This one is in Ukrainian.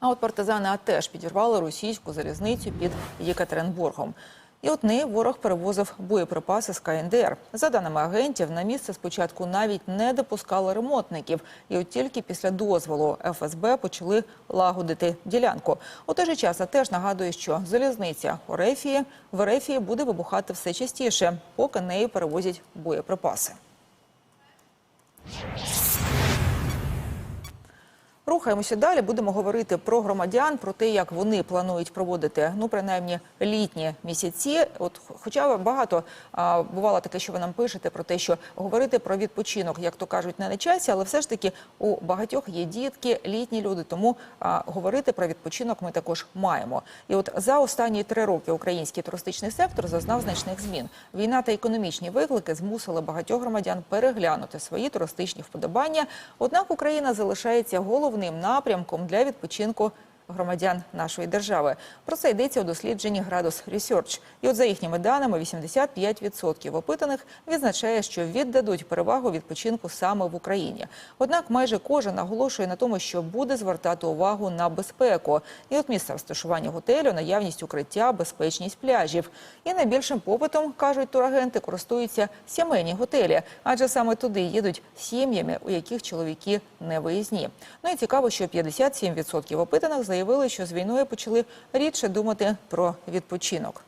А от партизани АТЕШ підірвали російську залізницю під Єкатеринбургом. І от неї ворог перевозив боєприпаси з КНДР. За даними агентів, на місце спочатку навіть не допускали ремонтників. І от тільки після дозволу ФСБ почали лагодити ділянку. У той же час АТЕШ нагадує, що залізниця у Рефії в Рефії буде вибухати все частіше, поки нею перевозять боєприпаси. Рухаємося далі. Будемо говорити про громадян, про те, як вони планують проводити ну принаймні літні місяці. От, хоча багато а, бувало таке, що ви нам пишете про те, що говорити про відпочинок, як то кажуть, не на часі, але все ж таки у багатьох є дітки, літні люди. Тому а, говорити про відпочинок ми також маємо. І от за останні три роки український туристичний сектор зазнав значних змін. Війна та економічні виклики змусили багатьох громадян переглянути свої туристичні вподобання. Однак Україна залишається головним напрямком для відпочинку громадян нашої держави. Про це йдеться у дослідженні Градус Research. І от за їхніми даними, 85% опитаних відзначає, що віддадуть перевагу відпочинку саме в Україні. Однак майже кожен наголошує на тому, що буде звертати увагу на безпеку. І от місце розташування готелю, наявність укриття, безпечність пляжів. І найбільшим попитом, кажуть турагенти, користуються сімейні готелі, адже саме туди їдуть сім'ями, у яких чоловіки не виїзні. Ну і цікаво, що 57% опитаних заявили, що з війною почали рідше думати про відпочинок.